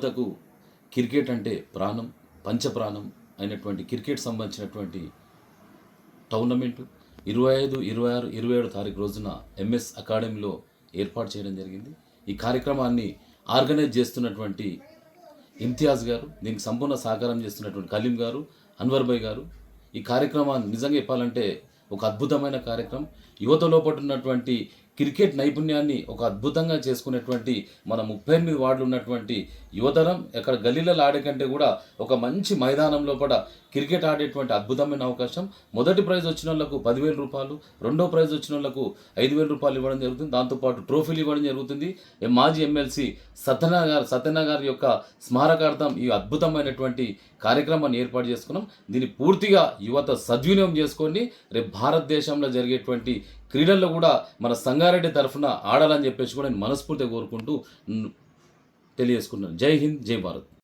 అంతకు క్రికెట్ అంటే ప్రాణం పంచప్రాణం అయినటువంటి క్రికెట్ సంబంధించినటువంటి టోర్నమెంటు ఇరవై ఐదు ఇరవై ఆరు ఇరవై ఏడు తారీఖు రోజున ఎంఎస్ అకాడమీలో ఏర్పాటు చేయడం జరిగింది. ఈ కార్యక్రమాన్ని ఆర్గనైజ్ చేస్తున్నటువంటి ఇమ్తియాజ్ గారు దీనికి సంపూర్ణ సహకారం చేస్తున్నటువంటి కలీం గారు అన్వర్ భాయ్ గారు. ఈ కార్యక్రమాన్ని నిజంగా చెప్పాలంటే ఒక అద్భుతమైన కార్యక్రమం. యువత లోపల ఉన్నటువంటి క్రికెట్ నైపుణ్యాన్ని ఒక అద్భుతంగా చేసుకునేటువంటి మన ముప్పై ఎనిమిది వార్డులు ఉన్నటువంటి యువతరం ఎక్కడ గల్లీలలో ఆడే కంటే కూడా ఒక మంచి మైదానంలో కూడా క్రికెట్ ఆడేటువంటి అద్భుతమైన అవకాశం. మొదటి ప్రైజ్ వచ్చిన వాళ్ళకు పదివేల రూపాయలు రెండో ప్రైజ్ వచ్చిన వాళ్ళకు ఐదు వేల రూపాయలు ఇవ్వడం జరుగుతుంది. దాంతోపాటు ట్రోఫీలు ఇవ్వడం జరుగుతుంది. మాజీ ఎమ్మెల్సీ సత్యనా గారు సత్యనా గారి యొక్క స్మారకార్థం ఈ అద్భుతమైనటువంటి కార్యక్రమాన్ని ఏర్పాటు చేసుకున్నాం. దీన్ని పూర్తిగా యువత సద్వినియోగం చేసుకొని రేపు భారతదేశంలో జరిగేటువంటి క్రీడల్లో కూడా మన సంగారెడ్డి తరఫున ఆడాలని చెప్పేసి కూడా నేను మనస్ఫూర్తిగా కోరుకుంటూ తెలియజేసుకున్నాను జై హింద్ జై భారత్.